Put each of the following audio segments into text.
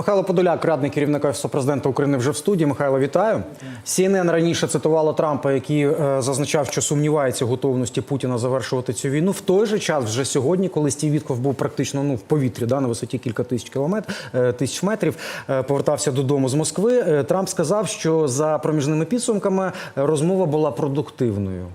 Михайло Подоляк, радник керівника Офісу президента України, вже в студії. Михайло, вітаю. CNN раніше цитувало Трампа, який е, зазначав, що сумнівається в готовності Путіна завершувати цю війну. В той же час, вже сьогодні, коли Стів Вітков був практично ну в повітрі, да, на висоті кілька тисяч кілометрів тисяч метрів, е, повертався додому з Москви. е, Трамп сказав, що за проміжними підсумками е, розмова була продуктивною.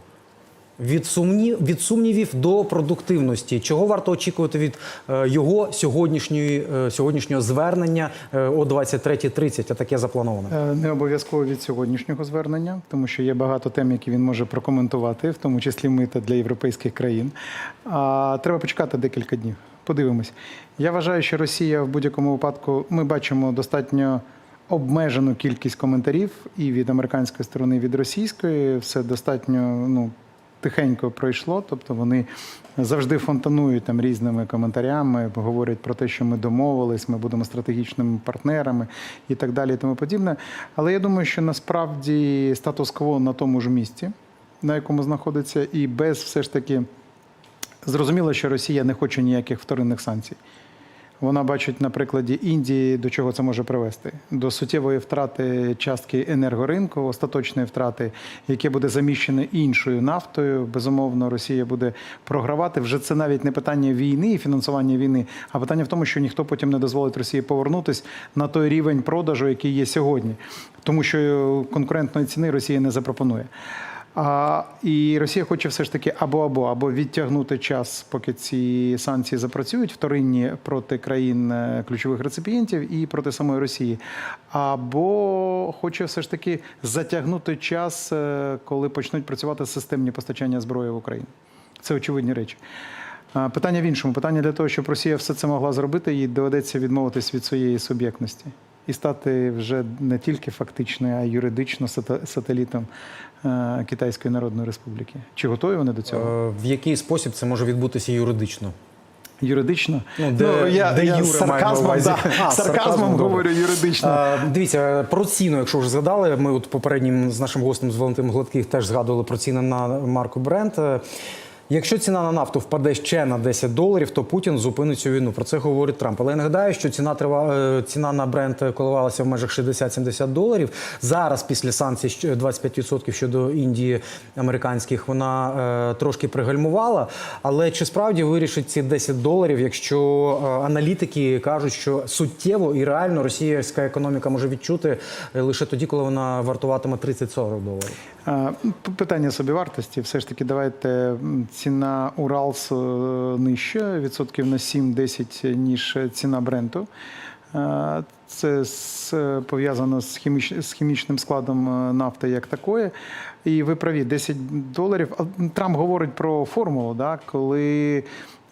Від сумнів від сумнівів до продуктивності. Чого варто очікувати від е, його сьогоднішньої е, сьогоднішнього звернення е, о 23.30, а таке заплановане? Не обов'язково від сьогоднішнього звернення, тому що є багато тем, які він може прокоментувати, в тому числі мита для європейських країн. А треба почекати декілька днів. Подивимось. Я вважаю, що Росія в будь-якому випадку ми бачимо достатньо обмежену кількість коментарів і від американської сторони, і від російської. Все достатньо ну, тихенько пройшло. Тобто вони завжди фонтанують там різними коментарями, говорять про те, що ми домовились, ми будемо стратегічними партнерами і так далі, і тому подібне. Але я думаю, що насправді статус-кво на тому ж місці, на якому знаходиться, і без все ж таки зрозуміло, що Росія не хоче ніяких вторинних санкцій. Вона бачить на прикладі Індії, до чого це може привести: до суттєвої втрати частки енергоринку, остаточної втрати, яке буде заміщене іншою нафтою. Безумовно, Росія буде програвати. Вже це навіть не питання війни і фінансування війни, а питання в тому, що ніхто потім не дозволить Росії повернутися на той рівень продажу, який є сьогодні, тому що конкурентної ціни Росія не запропонує. А, і Росія хоче все ж таки або або або відтягнути час, поки ці санкції запрацюють вторинні проти країн е, ключових реципієнтів і проти самої Росії, або хоче все ж таки затягнути час, е, коли почнуть працювати системні постачання зброї в Україну. Це очевидні речі. Питання в іншому. Питання для того, щоб Росія все це могла зробити, їй доведеться відмовитись від своєї суб'єктності і стати вже не тільки фактично, а й юридично сателітом Китайської Народної Республіки. Чи готові вони до цього? Е, В який спосіб це може відбутися юридично? Юридично? Ну, де- я, де я Юра сарказмом, да, А, сарказмом сарказмом, говорю юридично. А, Дивіться, про ціну, якщо вже згадали, ми от попереднім з нашим гостем з Валентином Гладких теж згадували про ціни на марку Брент. Якщо ціна на нафту впаде ще на 10 доларів, то Путін зупинить цю війну. Про це говорить Трамп. Але я нагадаю, що ціна трива е, ціна на Брент коливалася в межах 60-70 доларів. Зараз, після санкцій що- 25% щодо Індії американських, вона е, трошки пригальмувала. Але чи справді вирішить ці 10 доларів, якщо е, аналітики кажуть, що суттєво і реально російська економіка може відчути е, лише тоді, коли вона вартуватиме 30-40 доларів? Питання собівартості. Все ж таки, давайте ціна Уралс е, нижча, відсотків на 7-10, ніж ціна Бренту. Е, Це пов'язано з, хіміч, з хімічним складом е, нафти як такої. І ви праві, 10 доларів. Трамп говорить про формулу, да, коли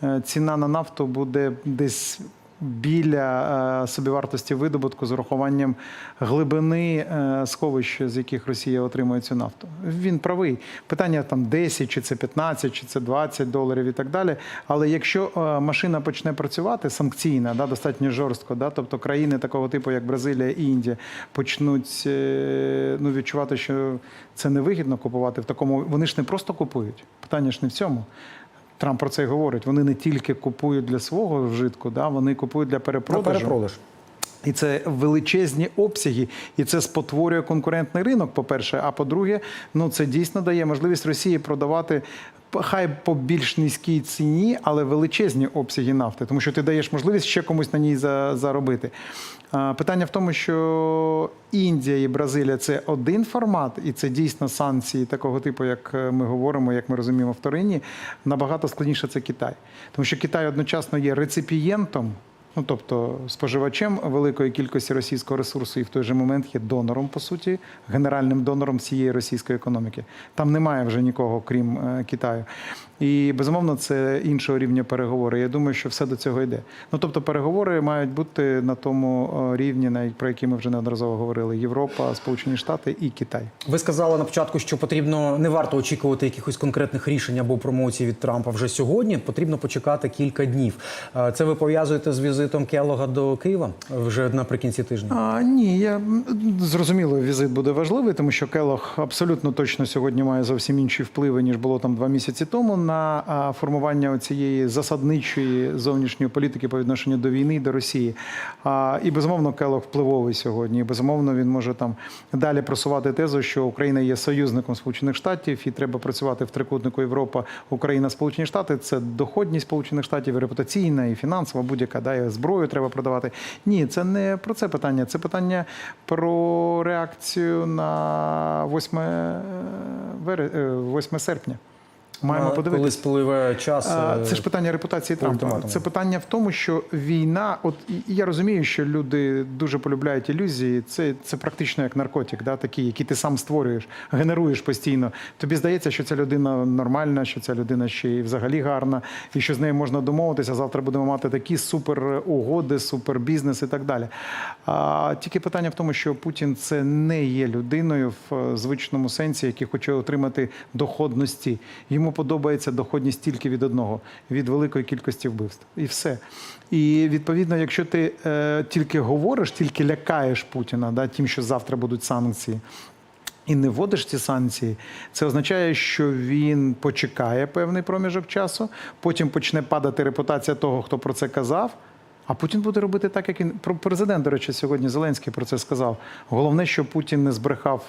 е, ціна на нафту буде десь біля е, собівартості видобутку з урахуванням глибини е, сховищ, з яких Росія отримує цю нафту. Він правий. Питання там 10, чи це 15, чи це 20 доларів і так далі. Але якщо е, машина почне працювати санкційна, да, достатньо жорстко, да, тобто країни такого типу, як Бразилія і Індія, почнуть ну, відчувати, що це невигідно купувати в такому. Вони ж не просто купують. Питання ж не в цьому. Трамп про це й говорить. Вони не тільки купують для свого вжитку, да, вони купують для перепродажу. перепродажу. перепродаж. І це величезні обсяги, і це спотворює конкурентний ринок. По-перше, а по-друге, ну це дійсно дає можливість Росії продавати. Хай по більш низькій ціні, але величезні обсяги нафти, тому що ти даєш можливість ще комусь на ній за- заробити. Питання в тому, що Індія і Бразилія це один формат, і це дійсно санкції такого типу, як е, ми говоримо, як ми розуміємо вторинні. Набагато складніше це Китай, тому що Китай одночасно є реципієнтом. Ну, тобто споживачем великої кількості російського ресурсу і в той же момент є донором, по суті, генеральним донором цієї російської економіки. Там немає вже нікого, крім е, Китаю. І безумовно, це іншого рівня переговори. Я думаю, що все до цього йде. Ну тобто, переговори мають бути на тому е, рівні, навіть про який ми вже неодноразово говорили: Європа, Сполучені Штати і Китай. Ви сказали на початку, що потрібно не варто очікувати якихось конкретних рішень або промоцій від Трампа вже сьогодні. Потрібно почекати кілька днів. Е, Це ви пов'язуєте з візитом Келога до Києва вже наприкінці тижня. А, ні, я зрозуміло, візит буде важливий, тому що Келох абсолютно точно сьогодні має зовсім інші впливи, ніж було там два місяці тому на на формування цієї засадничої зовнішньої політики по відношенню до війни і до Росії. І безумовно Келог впливовий сьогодні. І безумовно він може там далі просувати тезу, що Україна є союзником Сполучених Штатів і треба працювати в трикутнику Європа, Україна, Сполучені Штати. Це доходність Сполучених Штатів, репутаційна і фінансова, будь-яка да, і зброю треба продавати. Ні, це не про це питання. Це питання про реакцію на 8, е, е, 8 серпня. Маємо А, подивитися. Коли спливе час. А, е, Це ж питання репутації Трампа. Це питання в тому, що війна, от я розумію, що люди дуже полюбляють ілюзії. Це, це практично як наркотик, да, такий, який ти сам створюєш, генеруєш постійно. Тобі здається, що ця людина нормальна, що ця людина ще й взагалі гарна, і що з нею можна домовитися. Завтра будемо мати такі супер угоди, супер бізнес і так далі. А тільки питання в тому, що Путін це не є людиною в е, звичному сенсі, який хоче отримати доходності. Йому подобається доходність тільки від одного від великої кількості вбивств, і все. І відповідно, якщо ти е, тільки говориш, тільки лякаєш Путіна, да, тим, що завтра будуть санкції. І не вводиш ці санкції, це означає, що він почекає певний проміжок часу, потім почне падати репутація того, хто про це казав. А Путін буде робити так, як він президент, до речі, сьогодні Зеленський про це сказав. Головне, що Путін не збрехав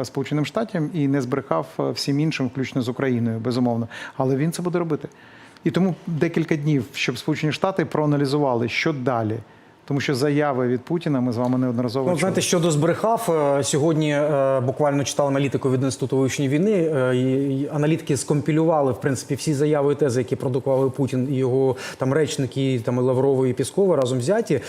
е, Сполученим Штатам і не збрехав е, всім іншим, включно з Україною, безумовно. Але він це буде робити. І тому декілька днів, щоб Сполучені Штати проаналізували, що далі. Тому що заяви від Путіна ми з вами неодноразово Ну, чули. знаєте, щодо збрехав, е, сьогодні е, буквально читав аналітику від інституту вивчення війни. е, і- Аналітики скомпілювали в принципі всі заяви і тези, які продукували Путін і його там речники, там і Лаврови і Піскова разом взяті.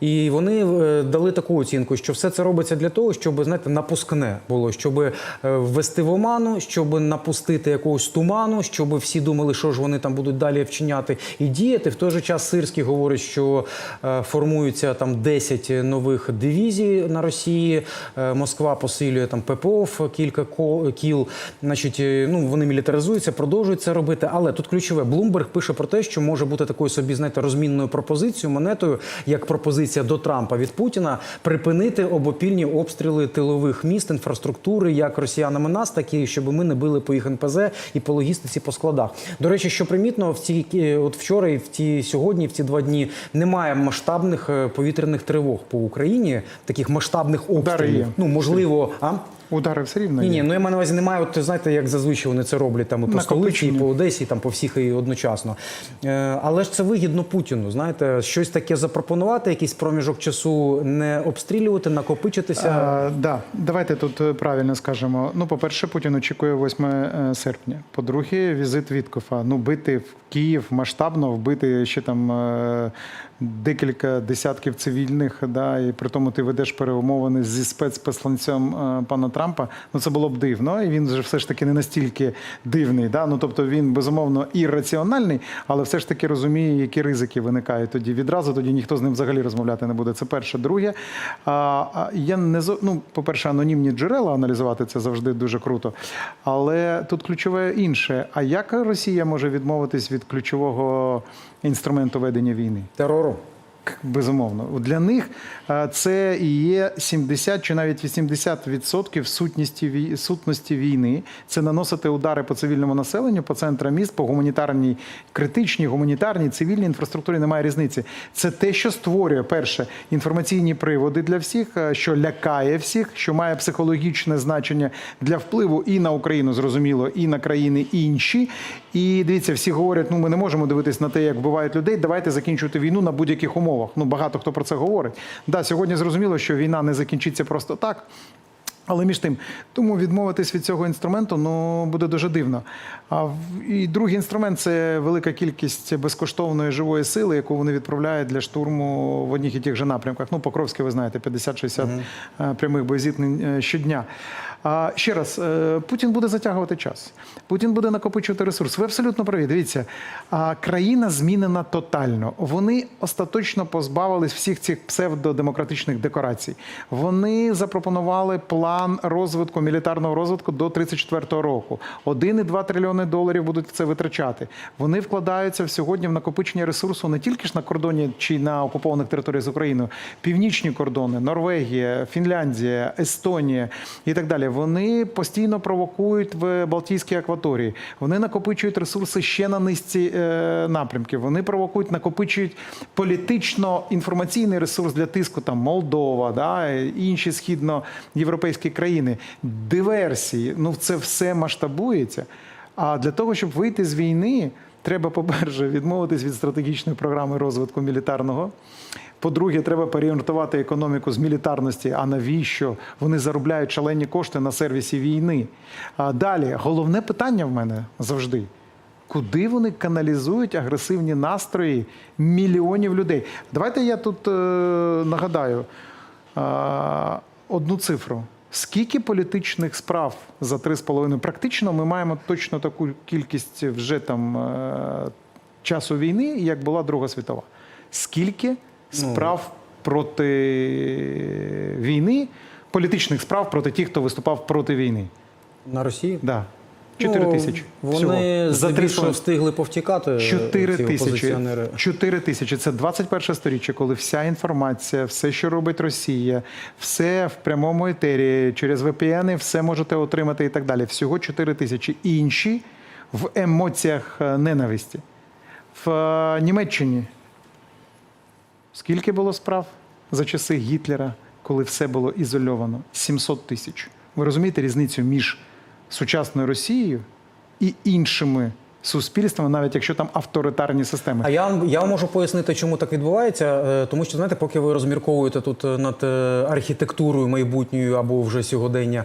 І вони е, дали таку оцінку, що все це робиться для того, щоб знаєте, напускне було, щоб е, ввести в оману, щоб напустити якогось туману, щоб всі думали, що ж вони там будуть далі вчиняти і діяти. В той же час Сирський говорить, що е, формуються там 10 нових дивізій на Росії. Москва посилює там ППО в кілька кіл. Значить, ну вони мілітаризуються, продовжують це робити. Але тут ключове Блумберг пише про те, що може бути такою собі, знаєте, розмінною пропозицією, монетою, як пропозиція до Трампа від Путіна, припинити обопільні обстріли тилових міст, інфраструктури, як росіянами нас, так і щоб ми не били по їх НПЗ і по логістиці по складах. До речі, що примітно, в ці от вчора і в ті сьогодні, в ці два дні немає масштабних е, повітряних тривог по Україні, таких масштабних обстрілів. Ну можливо, а Удари все рівно. ні, є. ні, ну я маю на увазі немає. От знаєте, як зазвичай вони це роблять там і по столиці, і по Одесі, і там по всіх і одночасно. Е, але ж це вигідно Путіну. Знаєте, щось таке запропонувати, якийсь проміжок часу не обстрілювати, накопичитися. А, да, давайте тут е, правильно скажемо. Ну, по-перше, Путін очікує 8 е, серпня. По-друге, візит Віткофа. Ну, бити в Київ масштабно, вбити ще там е, декілька десятків цивільних, да, і при тому ти ведеш перемовини зі спецпосланцем е, пана Трампа. Ну, це було б дивно. І він же все ж таки не настільки дивний. Да? Ну, тобто він безумовно ірраціональний, але все ж таки розуміє, які ризики виникають тоді. Відразу тоді ніхто з ним взагалі розмовляти не буде. Це перше. Друге, а, я не ну, по-перше, анонімні джерела аналізувати це завжди дуже круто. Але тут ключове інше. А як Росія може відмовитись від ключового інструменту ведення війни? Терору. Безумовно, для них е, це і є 70 чи навіть 80% сутності сутності війни. Це наносити удари по цивільному населенню, по центрам міст, по гуманітарній, критичній, гуманітарній, цивільній інфраструктурі. Немає різниці. Це те, що створює перше інформаційні приводи для всіх, е, що лякає всіх, що має психологічне значення для впливу і на Україну, зрозуміло, і на країни інші. І дивіться, всі говорять: ну ми не можемо дивитись на те, як вбивають людей. Давайте закінчувати війну на будь-яких умовах. Ну багато хто про це говорить. Да, сьогодні зрозуміло, що війна не закінчиться просто так. Але між тим, тому відмовитись від цього інструменту ну буде дуже дивно. А і другий інструмент це велика кількість безкоштовної живої сили, яку вони відправляють для штурму в одних і тих же напрямках. Ну, Покровське, ви знаєте, 50-60 е, прямих боєзіткнень е, щодня. А ще раз, е, Путін буде затягувати час. Путін буде накопичувати ресурс. Ви абсолютно праві. Дивіться, а країна змінена тотально. Вони остаточно позбавились всіх цих псевдодемократичних декорацій. Вони запропонували план розвитку мілітарного розвитку до 34-го року. 1,2 трильйони доларів будуть це витрачати. Вони вкладаються сьогодні в накопичення ресурсу не тільки ж на кордоні чи на окупованих територіях з Україною, північні кордони, Норвегія, Фінляндія, Естонія і так далі. Вони постійно провокують в Балтійській акваторії. Вони накопичують ресурси ще на низці е, напрямків. Вони провокують, накопичують політично-інформаційний ресурс для тиску там Молдова, да, інші східноєвропейські країни, диверсії. Ну це все масштабується. А для того, щоб вийти з війни, треба, по-перше, відмовитись від стратегічної програми розвитку мілітарного. По-друге, треба переорієнтувати економіку з мілітарності. А навіщо вони заробляють шалені кошти на сервісі війни? А далі, головне питання в мене завжди. Куди вони каналізують агресивні настрої мільйонів людей? Давайте я тут е, нагадаю е, одну цифру. Скільки політичних справ за три з половиною? Практично ми маємо точно таку кількість вже там е, часу війни, як була Друга світова. Скільки справ проти війни, політичних справ проти тих, хто виступав проти війни? На Росії? Да. 4 Ну, тисячі. Вони. За три встигли повтікати. 4 тисячі. опозиціонери. 4 тисячі. Це 21 сторіччя, коли вся інформація, все, що робить Росія, все в прямому етері, через VPN, все можете отримати і так далі. Всього 4 тисячі. Інші в емоціях е, ненависті. В е, Німеччині скільки було справ за часи Гітлера, коли все було ізольовано? 700 тисяч. Ви розумієте різницю між сучасною Росією і іншими суспільствами, навіть якщо там авторитарні системи. А я, я можу пояснити, чому так відбувається. Е, Тому що, знаєте, поки ви розмірковуєте тут е, над е, архітектурою майбутньої або вже сьогодення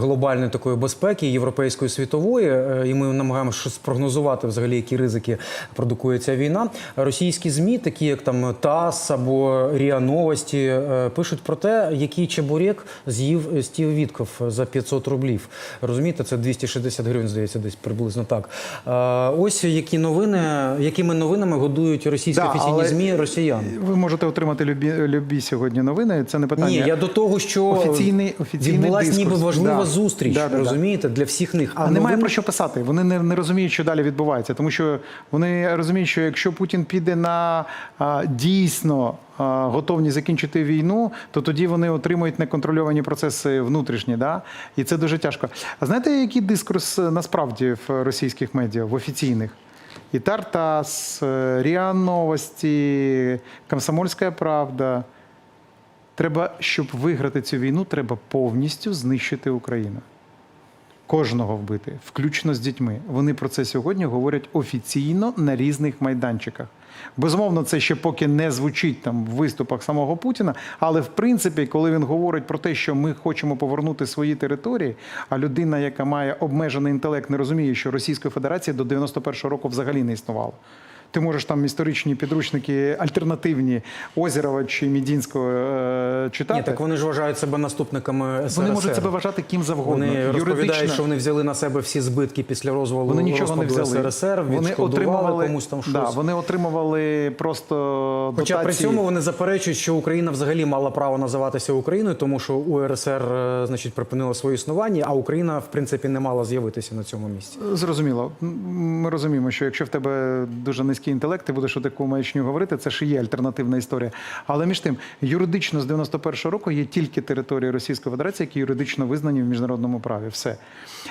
глобальної такої безпеки, європейської світової, і ми намагаємося спрогнозувати взагалі, які ризики продукує ця війна. Російські змі, такі як там ТАСС або РІА Новості, пишуть про те, який чебурек з'їв Стів Вітков за 500 рублів. Розумієте, це 260 гривень, здається, десь приблизно так. Е, Ось які новини, якими новинами годують російські Да, офіційні але змі росіян. Ви можете отримати любі, любі сьогодні новини. Це не питання. Ні, я до того, що Офіційний- офіційний відбулась ніби важлива Да. зустріч, Да, да, да. розумієте, для всіх них. А немає новин- про що писати. Вони не, не розуміють, що далі відбувається. Тому що вони розуміють, що якщо Путін піде на а, дійсно а, готовність закінчити війну, то тоді вони отримують неконтрольовані процеси внутрішні. Да? І це дуже тяжко. А знаєте, який дискурс е, насправді в російських медіа, в офіційних? І Тартас, е, РІА Новості, Комсомольська Правда. Треба, щоб виграти цю війну, треба повністю знищити Україну кожного вбити, включно з дітьми. Вони про це сьогодні говорять офіційно на різних майданчиках. Безумовно, це ще поки не звучить там в виступах самого Путіна, але в принципі, коли він говорить про те, що ми хочемо повернути свої території, а людина, яка має обмежений інтелект, не розуміє, що Російської Федерації до 91-го року взагалі не існувало. Ти можеш там історичні підручники альтернативні Озерова чи Мідінського е, читати. Ні, так вони ж вважають себе наступниками СРСР. Вони можуть себе вважати ким завгодно. Вони розповідають, що вони взяли на себе всі збитки після розвалу вони нічого не взяли. СРСР, вони отримували комусь там щось. Да, вони отримували просто Хоча при цьому вони заперечують, що Україна взагалі мала право називатися Україною, тому що УРСР е, значить припинила своє існування, а Україна в принципі не мала з'явитися на цьому місці. Зрозуміло. Ми розуміємо, що якщо в тебе дуже низький інтелект, ти будеш таку маячню говорити, це ж є альтернативна історія. Але між тим, юридично з 91-го року є тільки території Російської Федерації, які юридично визнані в міжнародному праві. Все.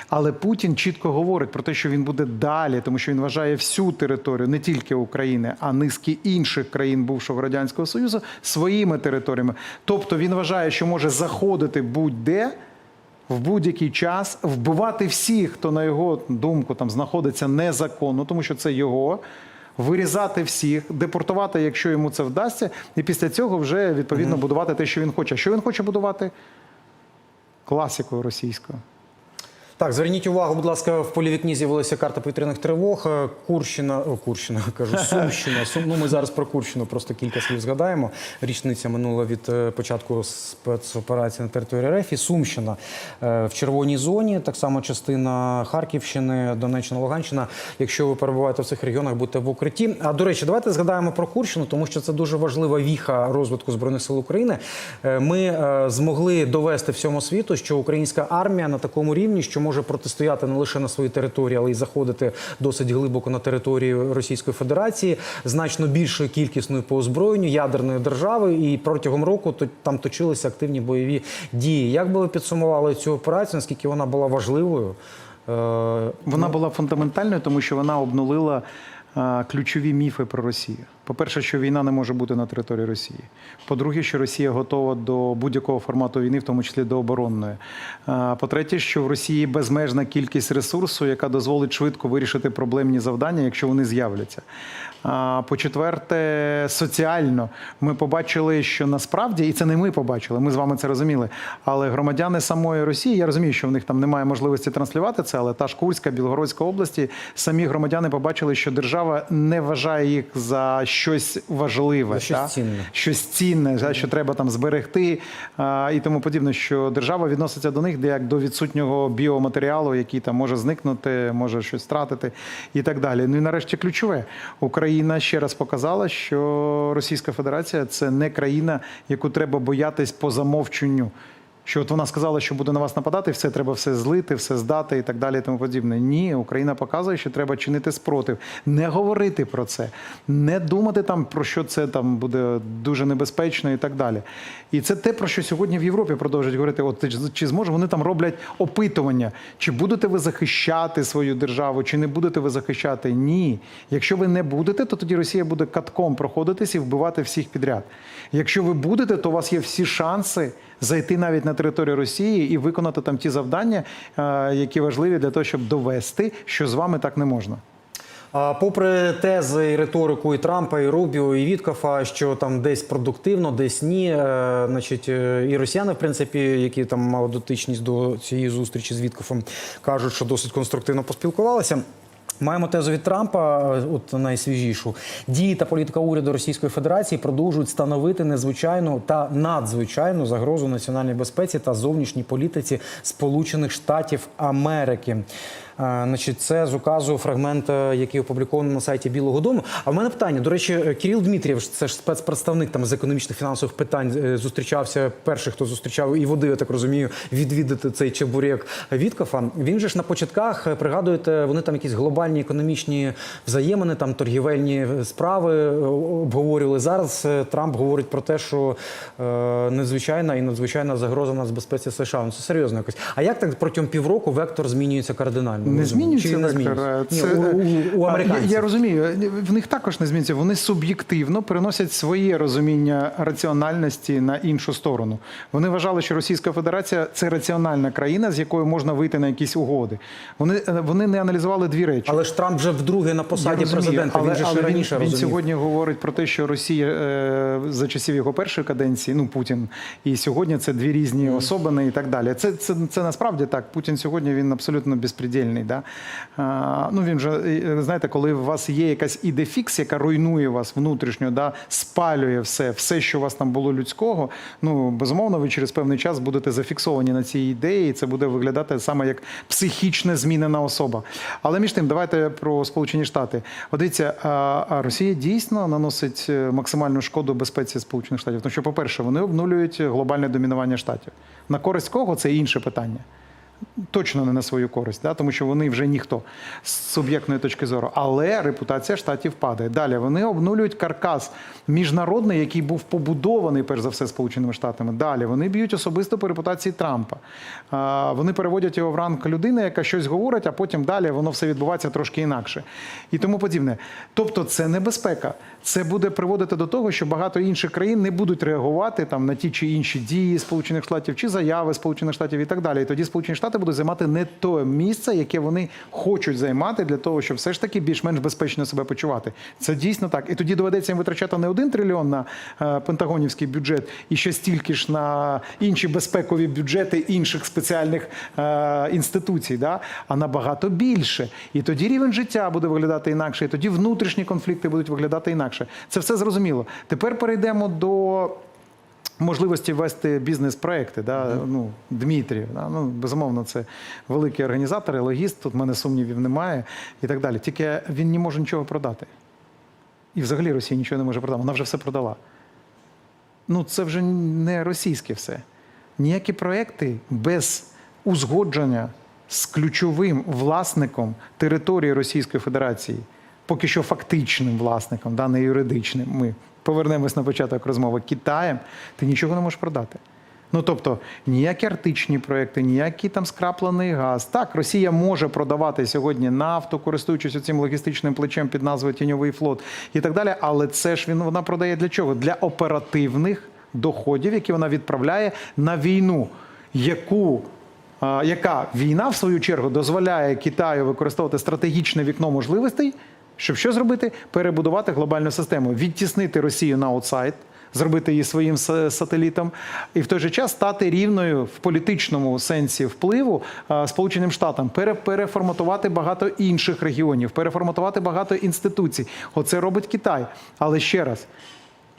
Але Путін чітко говорить про те, що він буде далі, тому що він вважає всю територію, не тільки України, а низки інших країн бувшого радянського союзу своїми територіями. Тобто він вважає, що може заходити будь-де. В будь-який час вбивати всіх, хто на його думку там знаходиться незаконно, тому що це його. Вирізати всіх, депортувати, якщо йому це вдасться, і після цього вже відповідно будувати те, що він хоче. А що він хоче будувати? Класикою російською. Так, зверніть увагу, будь ласка, в полі вікні з'явилася карта повітряних тривог. Е, Курщина, о, Курщина, кажу, Сумщина. Сум, ну, ми зараз про Курщину просто кілька слів згадаємо. Річниця минула від е, початку спецоперації на території РФ. І Сумщина е, в червоній зоні, так само частина Харківщини, Донеччина, Луганщина. Якщо ви перебуваєте в цих регіонах, будьте в укритті. А до речі, давайте згадаємо про Курщину, тому що це дуже важлива віха розвитку збройних сил України. Ми змогли довести всьому світу, що українська армія на такому рівні, що може протистояти не лише на своїй території, але й заходити досить глибоко на територію Російської Федерації, значно більшою кількісною по озброєнню ядерної держави. І протягом року то- там точилися активні бойові дії. Як би ви підсумували цю операцію? Наскільки вона була важливою? Е, Вона була фундаментальною, тому що вона обнулила ключові міфи про Росію. По-перше, що війна не може бути на території Росії. По-друге, що Росія готова до будь-якого формату війни, в тому числі до оборонної. По-третє, що в Росії безмежна кількість ресурсу, яка дозволить швидко вирішити проблемні завдання, якщо вони з'являться. По-четверте, соціально ми побачили, що насправді, і це не ми побачили, ми з вами це розуміли. Але громадяни самої Росії, я розумію, що в них там немає можливості транслювати це, але та ж Курська, Білгородська області, самі громадяни побачили, що держава не вважає їх за щось важливе, За щось та? цінне. щось цінне, за що треба там зберегти а, і тому подібне, що держава відноситься до них як до відсутнього біоматеріалу, який там може зникнути, може щось втратити і так далі. Ну і нарешті ключове. Україна ще раз показала, що Російська Федерація це не країна, яку треба боятись по замовченню. Що от вона сказала, що буде на вас нападати, все треба все злити, все здати і так далі, і тому подібне. Ні, Україна показує, що треба чинити спротив, не говорити про це, не думати там про що це там буде дуже небезпечно і так далі. І це те, про що сьогодні в Європі продовжують говорити. От чи- зможе вони там роблять опитування, чи будете ви захищати свою державу, чи не будете ви захищати? Ні. Якщо ви не будете, то тоді Росія буде катком проходитись і вбивати всіх підряд. Якщо ви будете, то у вас є всі шанси зайти навіть на територію Росії і виконати там ті завдання, е, які важливі для того, щоб довести, що з вами так не можна. Попри тези і риторику і Трампа, і Рубіо, і Віткофа, що там десь продуктивно, десь ні. е, Значить, е, і росіяни, в принципі, які там мали дотичність до цієї зустрічі з Віткофом, кажуть, що досить конструктивно поспілкувалися. Маємо тезу від Трампа, е, от найсвіжішу. Дії та політика уряду Російської Федерації продовжують становити незвичайну та надзвичайну загрозу національній безпеці та зовнішній політиці Сполучених Штатів Америки. Значить, це з указу фрагмент, який опублікований на сайті Білого Дому. А в мене питання. До речі, Кирил Дмитрієв, це ж спецпредставник там з економічних фінансових питань, е, зустрічався перший, хто зустрічав і водив, я так розумію, відвідати цей чебурек Віткофа. Він же ж на початках е, пригадуєте, вони там якісь глобальні економічні взаємини, там торгівельні справи е, обговорювали. Зараз Трамп говорить про те, що е, незвичайна і надзвичайна загроза нацбезпеці США. Ну це серйозно якось. А як так протягом півроку вектор змінюється кардинально? Не змінюється не змінюється? Це- Ні, у, у, у американців. Я, я розумію, в них також не змінюється. Вони суб'єктивно переносять своє розуміння раціональності на іншу сторону. Вони вважали, що Російська Федерація це раціональна країна, з якою можна вийти на якісь угоди. Вони, вони не аналізували дві речі. Але ж Трамп вже вдруге на посаді розумію, президента. але, він же але ще він, раніше він сьогодні говорить про те, що Росія е, за часів його першої каденції, ну Путін, і сьогодні це дві різні особини і так далі. Це, це, це насправді так. Путін сьогодні він абсолютно безпредельний. Да? А, ну він же е, знаєте, коли у вас є якась ідефікс, яка руйнує вас внутрішньо, да, спалює все, все, що у вас там було людського. Ну безумовно, ви через певний час будете зафіксовані на цій ідеї, і це буде виглядати саме як психічно змінена особа. Але між тим, давайте про Сполучені Штати. Дивіться, Росія дійсно наносить е, максимальну шкоду безпеці Сполучених Штатів. Тому що, по-перше, вони обнулюють глобальне домінування штатів. На користь кого це інше питання. Точно не на свою користь, да? тому що вони вже ніхто з суб'єктної точки зору. Але репутація штатів падає. Далі вони обнулюють каркас міжнародний, який був побудований, перш за все, Сполученими Штатами. Далі вони б'ють особисто по репутації Трампа. Вони переводять його в ранг людини, яка щось говорить, а потім далі воно все відбувається трошки інакше. І тому подібне. Тобто, це небезпека. Це буде приводити до того, що багато інших країн не будуть реагувати там на ті чи інші дії Сполучених Штатів чи заяви Сполучених Штатів і так далі. І тоді Сполучені Штати Штати будуть займати не те місце, яке вони хочуть займати для того, щоб все ж таки більш-менш безпечно себе почувати. Це дійсно так. І тоді доведеться їм витрачати не один трильйон на е, пентагонівський бюджет і ще стільки ж на інші безпекові бюджети інших спеціальних е, інституцій, да? а набагато більше. І тоді рівень життя буде виглядати інакше, і тоді внутрішні конфлікти будуть виглядати інакше. Це все зрозуміло. Тепер перейдемо до можливості вести бізнес-проекти. Да? Ну, Дмитрій, да? ну, безумовно, це великий організатор, логіст, тут в мене сумнівів немає і так далі. Тільки він не може нічого продати. І взагалі Росія нічого не може продати. Вона вже все продала. Ну, це вже не російське все. Ніякі проекти без узгодження з ключовим власником території Російської Федерації, поки що фактичним власником, да, не юридичним. Ми повернемось на початок розмови Китаєм, ти нічого не можеш продати. Ну тобто ніякі артичні проекти, ніякий там скраплений газ. Так, Росія може продавати сьогодні нафту, користуючись цим логістичним плечем під назвою Тіньовий флот і так далі. Але це ж він вона продає для чого? Для оперативних доходів, які вона відправляє на війну, яку яка війна, в свою чергу, дозволяє Китаю використовувати стратегічне вікно можливостей, щоб що зробити? Перебудувати глобальну систему, відтіснити Росію на аутсайд, зробити її своїм сателітом, і в той же час стати рівною в політичному сенсі впливу Сполученим Штатам, пере- переформатувати багато інших регіонів, переформатувати багато інституцій. Оце робить Китай. Але ще раз.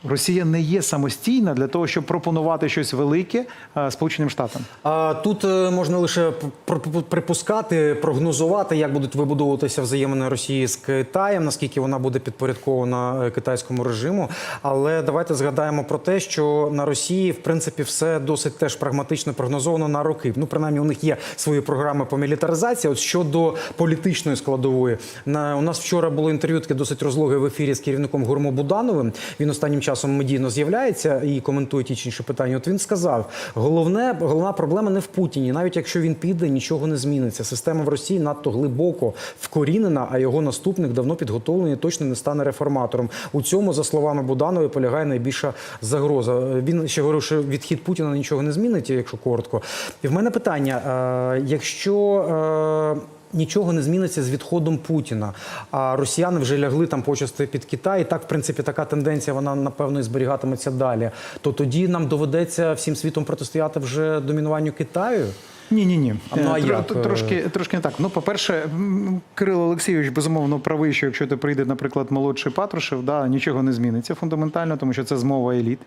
Росія не є самостійна для того, щоб пропонувати щось велике Сполученим Штатам. А тут е, можна лише пр- пр- припускати, прогнозувати, як будуть вибудовуватися взаємини Росії з Китаєм, наскільки вона буде підпорядкована е, китайському режиму. Але давайте згадаємо про те, що на Росії в принципі все досить теж прагматично прогнозовано на роки. Ну, принаймні, у них є свої програми по мілітаризації. От щодо політичної складової, на у нас вчора було інтерв'ю таке досить розлоге в ефірі з керівником Гурмо Будановим. Він останнім часом медійно з'являється і коментує ті чи інші питання. От він сказав: головне, головна проблема не в Путіні. Навіть якщо він піде, нічого не зміниться. Система в Росії надто глибоко вкорінена, а його наступник давно підготовлений, точно не стане реформатором. У цьому, за словами Буданової, полягає найбільша загроза. Він ще говорив, що відхід Путіна нічого не змінить, якщо коротко. І в мене питання: е, якщо. Е, Нічого не зміниться з відходом Путіна. А росіяни вже лягли там почасти під Китай. І так, в принципі, така тенденція вона напевно і зберігатиметься далі. То тоді нам доведеться всім світом протистояти вже домінуванню Китаю. Ні, ні, ні. А, ну, а як? Трошки, трошки не так. Ну, по-перше, Кирило Олексійович безумовно правий, що якщо ти прийде, наприклад, молодший Патрушев, да, нічого не зміниться фундаментально, тому що це змова еліт.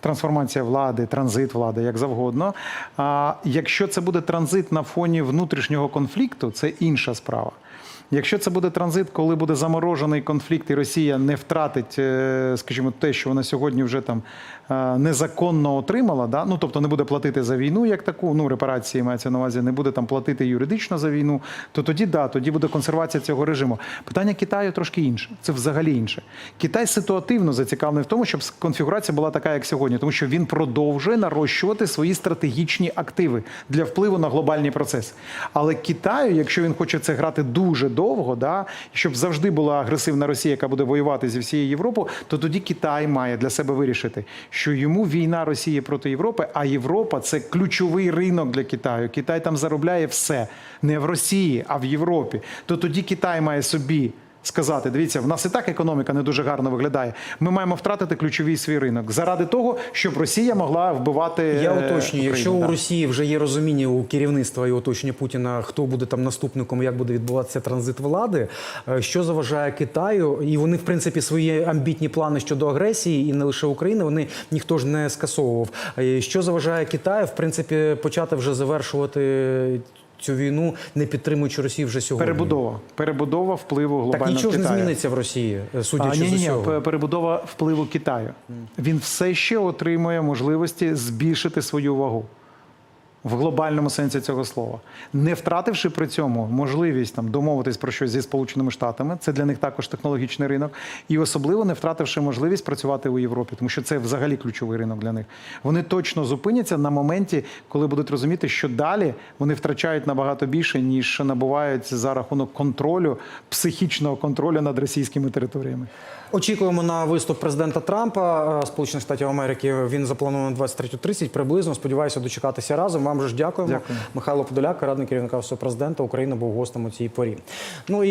Трансформація влади, транзит влади, як завгодно. А якщо це буде транзит на фоні внутрішнього конфлікту, це інша справа. Якщо це буде транзит, коли буде заморожений конфлікт, і Росія не втратить, е, скажімо, те, що вона сьогодні вже там е, незаконно отримала, да? ну тобто не буде платити за війну як таку, ну репарації мається на увазі, не буде там платити юридично за війну, то тоді да, тоді буде консервація цього режиму. Питання Китаю трошки інше. Це взагалі інше. Китай ситуативно зацікавлений в тому, щоб конфігурація була така, як сьогодні, тому що він продовжує нарощувати свої стратегічні активи для впливу на глобальні процеси. Але Китаю, якщо він хоче це грати дуже довго, да, щоб завжди була агресивна Росія, яка буде воювати зі всією Європою, то тоді Китай має для себе вирішити, що йому війна Росії проти Європи, а Європа це ключовий ринок для Китаю. Китай там заробляє все не в Росії, а в Європі. То тоді Китай має собі. Сказати, дивіться, в нас і так економіка не дуже гарно виглядає. Ми маємо втратити ключовий свій ринок заради того, щоб Росія могла вбивати. Я е, уточнюю, Україну. якщо у Росії вже є розуміння у керівництва і оточення Путіна, хто буде там наступником, як буде відбуватися транзит влади, е, що заважає Китаю, і вони, в принципі, свої амбітні плани щодо агресії, і не лише України, вони ніхто ж не скасовував. Е, Що заважає Китаю, в принципі, почати вже завершувати цю війну, не підтримуючи Росію вже сьогодні? Перебудова. Перебудова впливу глобального Так нічого ж не зміниться в Росії, е, А, судячи ні, з усього. перебудова впливу Китаю. Він все ще отримує можливості збільшити свою вагу. В глобальному сенсі цього слова, не втративши при цьому можливість там домовитись про щось зі Сполученими Штатами, це для них також технологічний ринок, і особливо не втративши можливість працювати у Європі, тому що це взагалі ключовий ринок для них. Вони точно зупиняться на моменті, коли будуть розуміти, що далі вони втрачають набагато більше, ніж набувають за рахунок контролю, психічного контролю над російськими територіями. Очікуємо на виступ президента Трампа е, Сполучених Штатів Америки. Він запланований на 23.30 приблизно. Сподіваюся, дочекатися разом. Вам же ж дякуємо. Дякую. Михайло Подоляк, радник керівника Офісу президента України, був гостем у цій порі. Ну і